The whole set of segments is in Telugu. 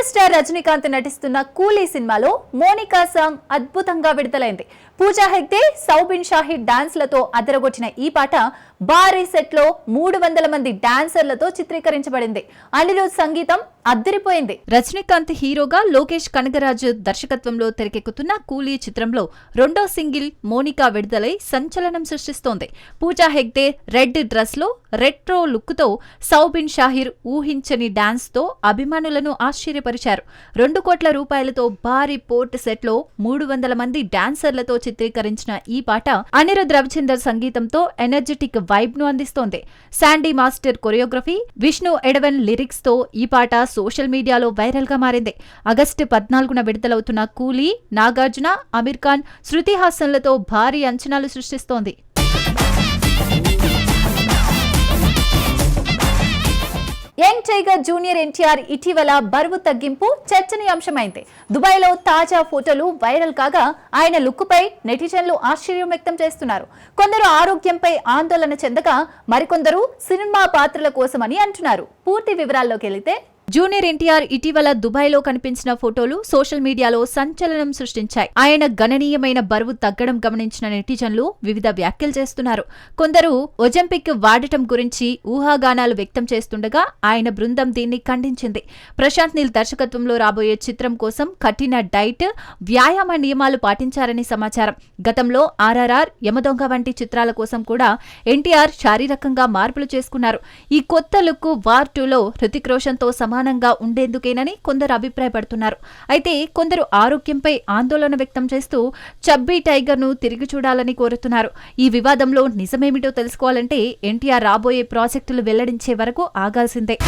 సూపర్ స్టార్ రజనీకాంత్ నటిస్తున్న కూలీ సినిమాలో మోనికా సాంగ్ అద్భుతంగా విడుదలైంది. పూజా హెగ్డే సౌబిన్ షాహి డాన్స్లతో అదరగొట్టిన ఈ పాట భారీ సెట్లో మూడు వందల మంది డాన్సర్లతో చిత్రీకరించబడింది. అనిరుద్ సంగీతం అద్దరిపోయింది. రజనీకాంత్ హీరోగా లోకేష్ కనగరాజు దర్శకత్వంలో తెరకెక్కుతున్న కూలీ చిత్రంలో రెండో సింగిల్ మోనికా విడుదలై సంచలనం సృష్టిస్తోంది. పూజా హెగ్డే రెడ్ డ్రెస్లో రెట్రో లుక్తో సౌబిన్ షాహిర్ ఊహించని డాన్స్తో అభిమానులను ఆశ్చర్యపరిచారు. రెండు కోట్ల రూపాయలతో భారీ పోర్ట్ సెట్లో మూడు వందల మంది డాన్సర్లతో చిత్రీకరించిన ఈ పాట అనిరుద్ రవిచందర్ సంగీతంతో ఎనర్జెటిక్ వైబ్ను అందిస్తోంది. శాండీ మాస్టర్ కొరియోగ్రఫీ విష్ణు ఎడవెన్ లిరిక్స్తో ఈ పాట సోషల్ మీడియాలో వైరల్గా మారింది. ఆగస్టు పద్నాలుగున విడుదలవుతున్న కూలీ నాగార్జున అమీర్ ఖాన్ శృతి హాసన్లతో భారీ అంచనాలు సృష్టిస్తోంది. యంగ్ టైగర్ జూనియర్ ఎన్టీఆర్ ఇటీవల బరువు తగ్గింపు చర్చనీయాంశమైంది. దుబాయ్లో తాజా ఫోటోలు వైరల్ కాగా ఆయన లుక్పై నెటిజన్లు ఆశ్చర్యం వ్యక్తం చేస్తున్నారు. కొందరు ఆరోగ్యంపై ఆందోళన చెందగా మరికొందరు సినిమా పాత్రల కోసమని అంటున్నారు. పూర్తి వివరాల్లోకి వెళితే జూనియర్ ఎన్టీఆర్ ఇటీవల దుబాయ్లో కనిపించిన ఫోటోలు సోషల్ మీడియాలో సంచలనం సృష్టించాయి. ఆయన గణనీయమైన బరువు తగ్గడం గమనించిన నెటిజన్లు వివిధ వ్యాఖ్యలు చేస్తున్నారు. కొందరు ఒజంపిక్ వాడటం గురించి ఊహాగానాలు వ్యక్తం చేస్తుండగా ఆయన బృందం దీన్ని ఖండించింది. ప్రశాంత్ నీల్ దర్శకత్వంలో రాబోయే చిత్రం కోసం కఠిన డైట్ వ్యాయామ నియమాలు పాటించారని సమాచారం. గతంలో ఆర్ఆర్ఆర్ యమదొంగ వంటి చిత్రాల కోసం కూడా ఎన్టీఆర్ శారీరకంగా మార్పులు చేసుకున్నారు. ఈ కొత్త లుక్ వార్ టూలో హృతిక్ రోషన్తో సమానంగా ఉండేందుకేనని కొందరు అభిప్రాయపడుతున్నారు. అయితే కొందరు ఆరోగ్యంపై ఆందోళన వ్యక్తం చేస్తూ చబ్బీ టైగర్ను తిరిగి చూడాలని కోరుతున్నారు. ఈ వివాదంలో నిజమేమిటో తెలుసుకోవాలంటే ఎన్టీఆర్ రాబోయే ప్రాజెక్టులు వెల్లడించే వరకు ఆగాల్సిందే.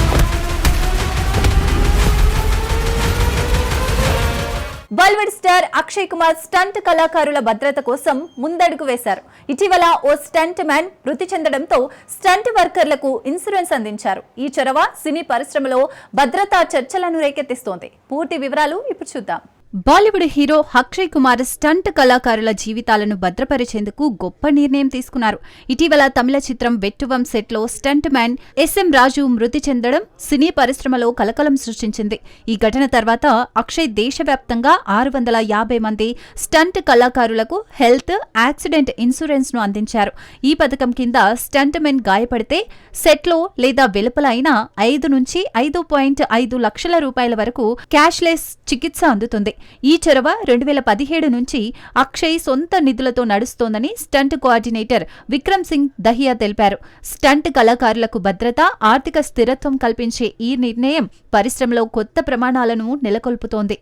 బాలీవుడ్ స్టార్ అక్షయ్ కుమార్ స్టంట్ కళాకారుల భద్రత కోసం ముందడుగు వేశారు. ఇటీవల ఓ స్టంట్ మ్యాన్ మృతి చెందడంతో స్టంట్ వర్కర్లకు ఇన్సూరెన్స్ అందించారు. ఈ చొరవ సినీ పరిశ్రమలో భద్రతా చర్చలను రేకెత్తిస్తోంది. పూర్తి వివరాలు ఇప్పుడు చూద్దాం. బాలీవుడ్ హీరో అక్షయ్ కుమార్ స్టంట్ కళాకారుల జీవితాలను భద్రపరిచేందుకు గొప్ప నిర్ణయం తీసుకున్నారు. ఇటీవల తమిళ చిత్రం వెట్టువం సెట్లో స్టంట్ మ్యాన్ ఎస్ఎం రాజు మృతి చెందడం సినీ పరిశ్రమలో కలకలం సృష్టించింది. ఈ ఘటన తర్వాత అక్షయ్ దేశవ్యాప్తంగా ఆరు వందల యాభై మంది స్టంట్ కళాకారులకు హెల్త్ యాక్సిడెంట్ ఇన్సూరెన్స్ను అందించారు. ఈ పథకం కింద స్టంట్ మెన్ గాయపడితే సెట్లో లేదా వెలుపల అయినా ఐదు నుంచి ఐదు పాయింట్ ఐదు లక్షల రూపాయల వరకు క్యాష్లెస్ చికిత్స అందుతుంది. ఈ చొరవ రెండు వేల పదిహేడు నుంచి అక్షయ్ సొంత నిధులతో నడుస్తోందని స్టంట్ కోఆర్డినేటర్ విక్రమ్ సింగ్ దహియా తెలిపారు. స్టంట్ కళాకారులకు భద్రత ఆర్థిక స్థిరత్వం కల్పించే ఈ నిర్ణయం పరిశ్రమలో కొత్త ప్రమాణాలను నెలకొల్పుతోంది.